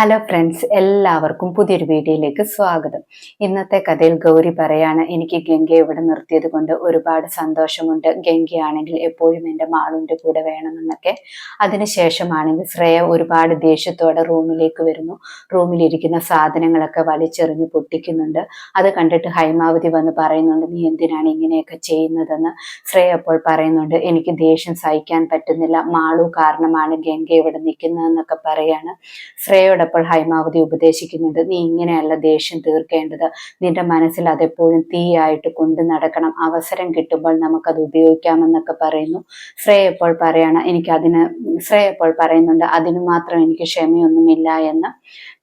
Hello friends എല്ലാവർക്കും പുതിയൊരു വീഡിയോയിലേക്ക് സ്വാഗതം. ഇന്നത്തെ കഥയിൽ ഗൗരി പറയാണ് എനിക്ക് ഗംഗ ഇവിടെ നിർത്തിയത് കൊണ്ട് ഒരുപാട് സന്തോഷമുണ്ട്. ഗംഗയാണെങ്കിൽ എപ്പോഴും എന്റെ മാളുന്റെ കൂടെ വേണമെന്നൊക്കെ. അതിനുശേഷമാണെങ്കിൽ ശ്രേയ ഒരുപാട് ദേഷ്യത്തോടെ റൂമിലേക്ക് വരുന്നു. റൂമിലിരിക്കുന്ന സാധനങ്ങളൊക്കെ വലിച്ചെറിഞ്ഞ് പൊട്ടിക്കുന്നുണ്ട്. അത് കണ്ടിട്ട് ഹൈമാവതി വന്ന് പറയുന്നുണ്ട് നീ എന്തിനാണ് ഇങ്ങനെയൊക്കെ ചെയ്യുന്നതെന്ന്? ശ്രേയ അപ്പോൾ പറയുന്നുണ്ട് എനിക്ക് ദേഷ്യം സഹിക്കാൻ പറ്റുന്നില്ല. മാളു കാരണമാണ് ഗംഗ ഇവിടെ നിൽക്കുന്നതെന്നൊക്കെ പറയാണ്. ശ്രേയോട് അപ്പോൾ ഹൈമാവതി ഉപദേശിക്കുന്നുണ്ട് നീ ഇങ്ങനെയല്ല ദേഷ്യം തീർക്കേണ്ടത്. നിന്റെ മനസ്സിൽ അതെപ്പോഴും തീയായിട്ട് കൊണ്ടു നടക്കണം. അവസരം കിട്ടുമ്പോൾ നമുക്കത് ഉപയോഗിക്കാമെന്നൊക്കെ പറയുന്നു. ശ്രേയ എപ്പോൾ പറയണം എനിക്ക് അതിന് ശ്രേയ എപ്പോൾ പറയുന്നുണ്ട് അതിന് മാത്രം എനിക്ക് ക്ഷമയൊന്നുമില്ല എന്ന്.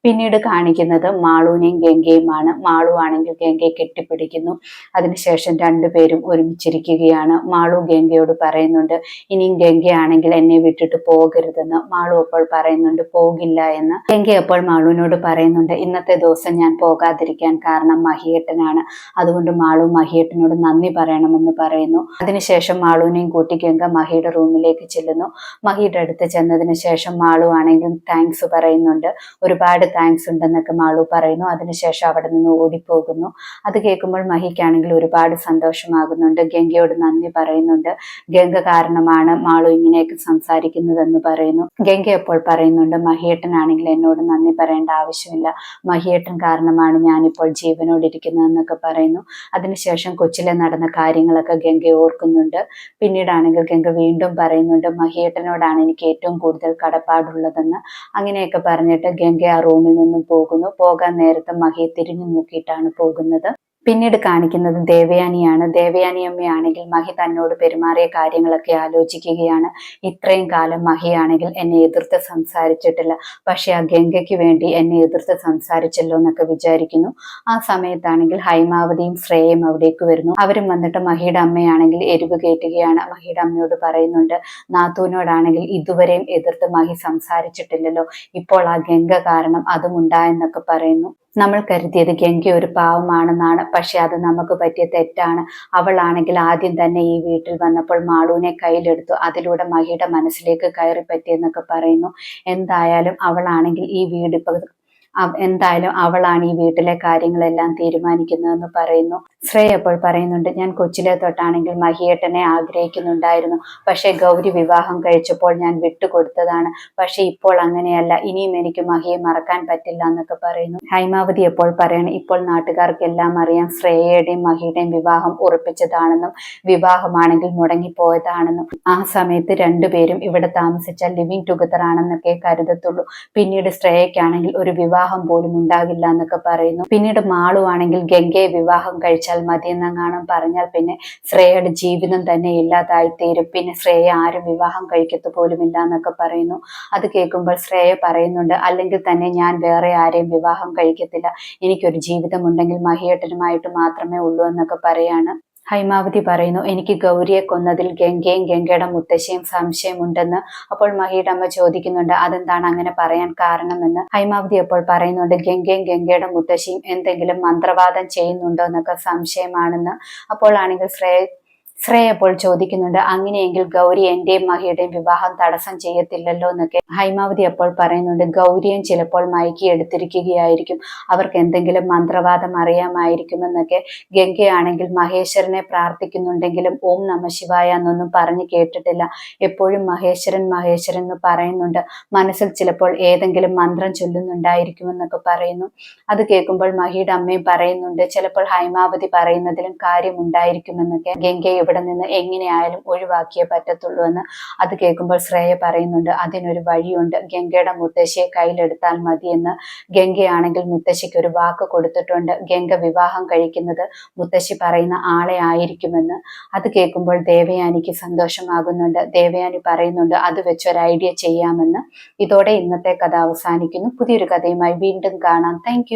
പിന്നീട് കാണിക്കുന്നത് മാളുവിനെയും ഗംഗയുമാണ്. മാളു ആണെങ്കിൽ ഗംഗയെ കെട്ടിപ്പിടിക്കുന്നു. അതിനുശേഷം രണ്ടുപേരും ഒരുമിച്ചിരിക്കുകയാണ്. മാളു ഗംഗയോട് പറയുന്നുണ്ട് ഇനിയും ഗംഗയാണെങ്കിൽ എന്നെ വിട്ടിട്ട് പോകരുതെന്ന്. മാളു അപ്പോൾ പറയുന്നുണ്ട് പോകില്ല എന്ന്. ഗംഗ അപ്പോൾ മാളുവിനോട് പറയുന്നുണ്ട് ഇന്നത്തെ ദിവസം ഞാൻ പോകാതിരിക്കാൻ കാരണം മഹിയേട്ടനാണ്. അതുകൊണ്ട് മാളു മഹിയേട്ടനോട് നന്ദി പറയണമെന്ന് പറയുന്നു. അതിനുശേഷം മാളുവിനെയും കൂട്ടി ഗംഗ മഹിയുടെ റൂമിലേക്ക് ചെല്ലുന്നു. മഹിയുടെ അടുത്ത് ചെന്നതിന് ശേഷം മാളു ആണെങ്കിൽ താങ്ക്സ് പറയുന്നുണ്ട്. ഒരുപാട് താങ്ക്സ് ഉണ്ടെന്നൊക്കെ മാളു പറയുന്നു. അതിനുശേഷം അവിടെ നിന്ന് ഓടിപ്പോകുന്നു. അത് കേൾക്കുമ്പോൾ മഹിക്കാണെങ്കിൽ ഒരുപാട് സന്തോഷമാകുന്നുണ്ട്. ഗംഗയോട് നന്ദി പറയുന്നുണ്ട്. ഗംഗ കാരണമാണ് മാളു ഇങ്ങനെയൊക്കെ സംസാരിക്കുന്നതെന്ന് പറയുന്നു. ഗംഗ എപ്പോൾ പറയുന്നുണ്ട്? മഹിയേട്ടനാണെങ്കിൽ എന്നോട് നന്ദി പറയേണ്ട ആവശ്യമില്ല. മഹിയേട്ടൻ കാരണമാണ് ഞാനിപ്പോൾ ജീവനോടിരിക്കുന്നതെന്നൊക്കെ പറയുന്നു. അതിനുശേഷം കൊച്ചിലെ നടന്ന കാര്യങ്ങളൊക്കെ ഗംഗ ഓർക്കുന്നുണ്ട്. പിന്നീടാണെങ്കിൽ ഗംഗ വീണ്ടും പറയുന്നുണ്ട് മഹിയേട്ടനോടാണ് എനിക്ക് ഏറ്റവും കൂടുതൽ കടപ്പാടുള്ളതെന്ന്. അങ്ങനെയൊക്കെ പറഞ്ഞിട്ട് ഗംഗ ആ റൂമിൽ നിന്നും പോകുന്നു. പോകാൻ നേരത്ത് മഹിയെ തിരിഞ്ഞു നോക്കിയിട്ടാണ് പോകുന്നത്. പിന്നീട് കാണിക്കുന്നത് ദേവയാനിയാണ്. ദേവയാനി അമ്മയാണെങ്കിൽ മഹി തന്നോട് പെരുമാറിയ കാര്യങ്ങളൊക്കെ ആലോചിക്കുകയാണ്. ഇത്രയും കാലം മഹിയാണെങ്കിൽ എന്നെ എതിർത്ത് സംസാരിച്ചിട്ടില്ല. പക്ഷെ ആ ഗംഗയ്ക്ക് വേണ്ടി എന്നെ എതിർത്ത് സംസാരിച്ചല്ലോ എന്നൊക്കെ വിചാരിക്കുന്നു. ആ സമയത്താണെങ്കിൽ ഹൈമാവതിയും ശ്രേയയും അവിടേക്ക് വരുന്നു. അവരും വന്നിട്ട് മഹിയുടെ അമ്മയാണെങ്കിൽ എരിവ് കയറ്റുകയാണ് മഹിയുടെ അമ്മയോട് പറയുന്നുണ്ട് നാത്തൂനോടാണെങ്കിൽ ഇതുവരെയും എതിർത്ത് മഹി സംസാരിച്ചിട്ടില്ലല്ലോ. ഇപ്പോൾ ആ ഗംഗ കാരണം അതും ഉണ്ടായെന്നൊക്കെ പറയുന്നു. നമ്മൾ കരുതിയത് ഗംഗ ഒരു പാവമാണെന്നാണ്. പക്ഷെ അത് നമുക്ക് പറ്റിയ തെറ്റാണ്. അവളാണെങ്കിൽ ആദ്യം തന്നെ ഈ വീട്ടിൽ വന്നപ്പോൾ മാളുവിനെ കയ്യിലെടുത്തു. അതിലൂടെ മഹിയുടെ മനസ്സിലേക്ക് കയറി പറ്റിയെന്നൊക്കെ പറയുന്നു. എന്തായാലും അവളാണെങ്കിൽ ഈ വീട് എന്തായാലും അവളാണ് ഈ വീട്ടിലെ കാര്യങ്ങളെല്ലാം തീരുമാനിക്കുന്നതെന്ന് പറയുന്നു. ശ്രേയ അപ്പോൾ പറയുന്നുണ്ട് ഞാൻ കൊച്ചിലെ തൊട്ടാണെങ്കിൽ മഹിയേട്ടനെ ആഗ്രഹിക്കുന്നുണ്ടായിരുന്നു. പക്ഷേ ഗൗരി വിവാഹം കഴിച്ചപ്പോൾ ഞാൻ വിട്ടുകൊടുത്തതാണ്. പക്ഷേ ഇപ്പോൾ അങ്ങനെയല്ല. ഇനിയും എനിക്ക് മഹിയെ മറക്കാൻ പറ്റില്ല എന്നൊക്കെ പറയുന്നു. ഹൈമാവതി എപ്പോൾ പറയണം ഇപ്പോൾ നാട്ടുകാർക്കെല്ലാം അറിയാം ശ്രേയയുടെയും മഹിയുടെയും വിവാഹം ഉറപ്പിച്ചതാണെന്നും വിവാഹമാണെങ്കിൽ മുടങ്ങിപ്പോയതാണെന്നും. ആ സമയത്ത് രണ്ടുപേരും ഇവിടെ താമസിച്ച ലിവിങ് ടുഗദർ ആണെന്നൊക്കെ കരുതത്തുള്ളൂ. പിന്നീട് ശ്രേയയ്ക്കാണെങ്കിൽ ഒരു വിവാഹം പോലും ഉണ്ടാകില്ല എന്നൊക്കെ പറയുന്നു. പിന്നീട് മാളു ആണെങ്കിൽ ഗംഗയെ വിവാഹം കഴിച്ചാൽ മതി എന്നങ്ങാനും പറഞ്ഞാൽ പിന്നെ ശ്രേയയുടെ ജീവിതം തന്നെ ഇല്ലാതായി തീരും പിന്നെ ശ്രേയ ആരും വിവാഹം കഴിക്കത്തു ഇല്ല എന്നൊക്കെ പറയുന്നു. അത് കേൾക്കുമ്പോൾ ശ്രേയ പറയുന്നുണ്ട് അല്ലെങ്കിൽ തന്നെ ഞാൻ വേറെ ആരെയും വിവാഹം കഴിക്കത്തില്ല. എനിക്കൊരു ജീവിതം ഉണ്ടെങ്കിൽ മഹിയേട്ടനുമായിട്ട് മാത്രമേ ഉള്ളൂ എന്നൊക്കെ പറയാണ്. ഹൈമാവതി പറയുന്നു എനിക്ക് ഗൗരിയെ കൊന്നതിൽ ഗംഗയും ഗംഗയുടെ മുത്തശ്ശിയും സംശയമുണ്ടെന്ന് അപ്പോൾ മഹിയുടെ അമ്മ ചോദിക്കുന്നുണ്ട് അതെന്താണ് അങ്ങനെ പറയാൻ കാരണമെന്ന്? ഹൈമാവതി അപ്പോൾ പറയുന്നുണ്ട് ഗംഗയും ഗംഗയുടെ മുത്തശ്ശിയും എന്തെങ്കിലും മന്ത്രവാദം ചെയ്യുന്നുണ്ടോ എന്നൊക്കെ സംശയമാണെന്ന് അപ്പോൾ ആണെങ്കിൽ ശ്രേയ ശ്രേയ അപ്പോൾ ചോദിക്കുന്നുണ്ട് അങ്ങനെയെങ്കിൽ ഗൗരി എന്റെയും മഹിയുടെയും വിവാഹം തടസ്സം ചെയ്യത്തില്ലല്ലോ എന്നൊക്കെ ഹൈമാവതി അപ്പോൾ പറയുന്നുണ്ട് ഗൗരിയും ചിലപ്പോൾ മയക്കി എടുത്തിരിക്കുകയായിരിക്കും. അവർക്ക് എന്തെങ്കിലും മന്ത്രവാദം അറിയാമായിരിക്കുമെന്നൊക്കെ ഗംഗയാണെങ്കിൽ മഹേശ്വരനെ പ്രാർത്ഥിക്കുന്നുണ്ടെങ്കിലും ഓം നമ ശിവായ എന്നൊന്നും പറഞ്ഞു കേട്ടിട്ടില്ല. എപ്പോഴും മഹേശ്വരൻ മഹേശ്വരൻ എന്ന് പറയുന്നുണ്ട്. മനസ്സിൽ ചിലപ്പോൾ ഏതെങ്കിലും മന്ത്രം ചൊല്ലുന്നുണ്ടായിരിക്കുമെന്നൊക്കെ പറയുന്നു. അത് കേൾക്കുമ്പോൾ മഹിയുടെ അമ്മയും പറയുന്നുണ്ട് ചിലപ്പോൾ ഹൈമാവതി പറയുന്നതിലും കാര്യമുണ്ടായിരിക്കുമെന്നൊക്കെ ഗംഗയെ ഇവിടെ നിന്ന് എങ്ങനെയായാലും ഒഴിവാക്കിയേ പറ്റത്തുള്ളൂ എന്ന് അത് കേൾക്കുമ്പോൾ ശ്രേയ പറയുന്നുണ്ട് അതിനൊരു വഴിയുണ്ട്. ഗംഗയുടെ മുത്തശ്ശിയെ കയ്യിലെടുത്താൽ മതിയെന്ന് ഗംഗയാണെങ്കിൽ മുത്തശ്ശിക്ക് ഒരു വാക്ക് കൊടുത്തിട്ടുണ്ട്. ഗംഗ വിവാഹം കഴിക്കുന്നത് മുത്തശ്ശി പറയുന്ന ആളെ ആയിരിക്കുമെന്ന് അത് കേൾക്കുമ്പോൾ ദേവയാനിക്ക് സന്തോഷമാകുന്നുണ്ട്. ദേവയാനി പറയുന്നുണ്ട് അത് വെച്ചൊരു ഐഡിയ ചെയ്യാമെന്ന്. ഇതോടെ ഇന്നത്തെ കഥ അവസാനിക്കുന്നു. പുതിയൊരു കഥയുമായി വീണ്ടും കാണാം. താങ്ക്